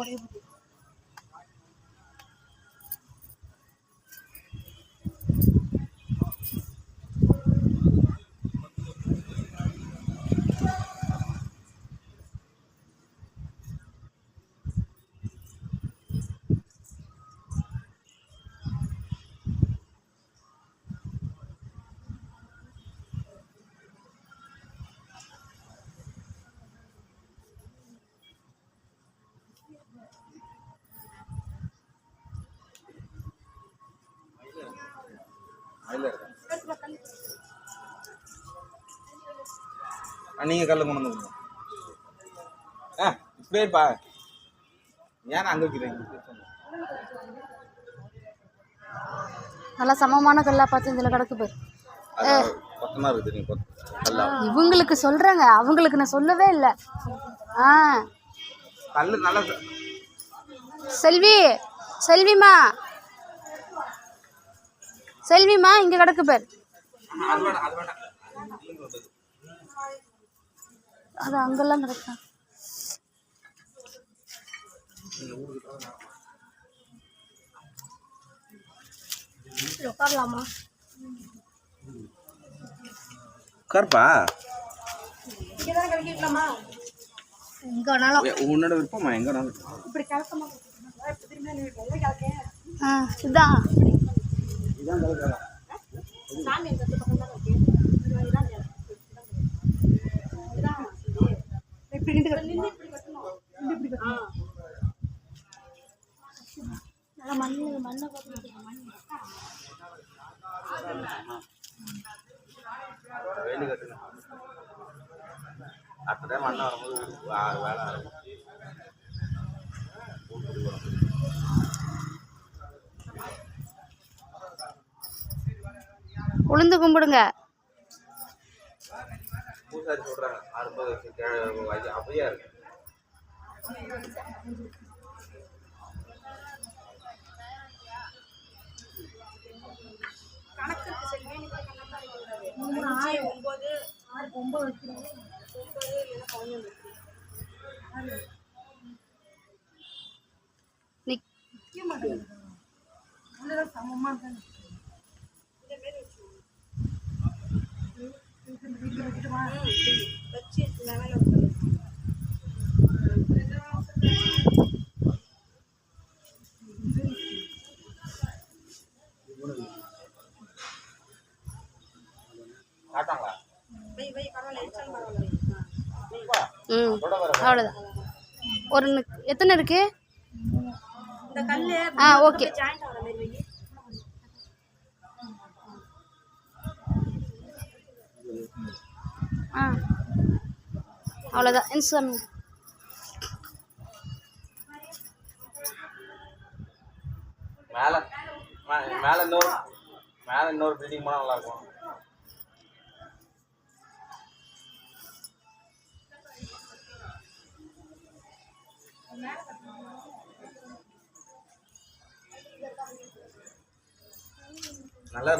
ஒரே புடி. நீங்கள் கல்ல கொண்டு வந்து கொடுங்க. ஆ இப்படியே பா ஏன் அங்கே வைக்கிறீங்க நல்லா சமமான கல்லா பார்த்து இதில் கிடக்கு பாரு. இவங்களுக்கு சொல்றேங்க அவங்களுக்கு நான் சொல்லவே இல்லை. ஆ. செல்வி செல்விமா செல்விமா இங்க கிடக்கு பாரு. அது வேணாம் அது வேணாம் அது அங்கெல்லாம் கிடக்கு உட்காரலாமா கருப்பா எங்க வேணாலும் உன்னோட விருப்பமா இப்படி கிளக்கமா ஆ இதான் வேலி கட்டுங்க அடுத்த டைம் அண்ணன் வரும்போது வே- வேலை ஆரம்பிச்சு உளுந்து கும்பிடுங்க. பூசாரி சொல்கிறாங்க அறுபது ம். அவ்வளோதான் ஒரு எத்தனை இருக்கு? ஆ ஓகே. ஆ. அவ்வளோதான் இன்ஸ்டால் மேலே மேலே இன்னொரு மேலே இன்னொரு பில்டிங் போனால் நல்லா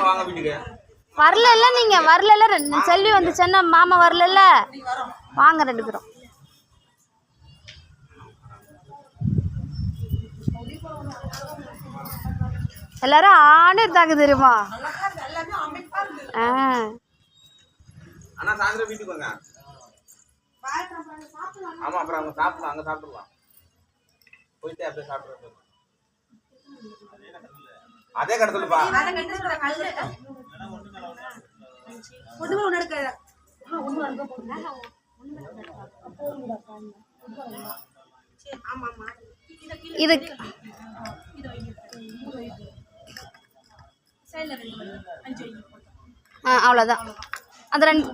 வாங்க வீட்டுக்கு. வரல நீங்க வரல ரெண்டு செல்வி வந்துச்சுன்னா மாமா வரல வாங்க ரெண்டு பேரும். எல்லாரும் ஆணே இருந்தாங்க தெரியுமா? ஆ. அண்ணா சாயந்தரம் வீட்டுக்கு வாங்க. ஆமா அப்புறம் அங்க சாப்பிடலாம் அங்க சாப்பிடலாம். போயிட்டு அப்படியே சாப்பிடுறது. அதே கடத்துலப்பா இது ஆ அவ்வளோதான் அந்த ரெண்டு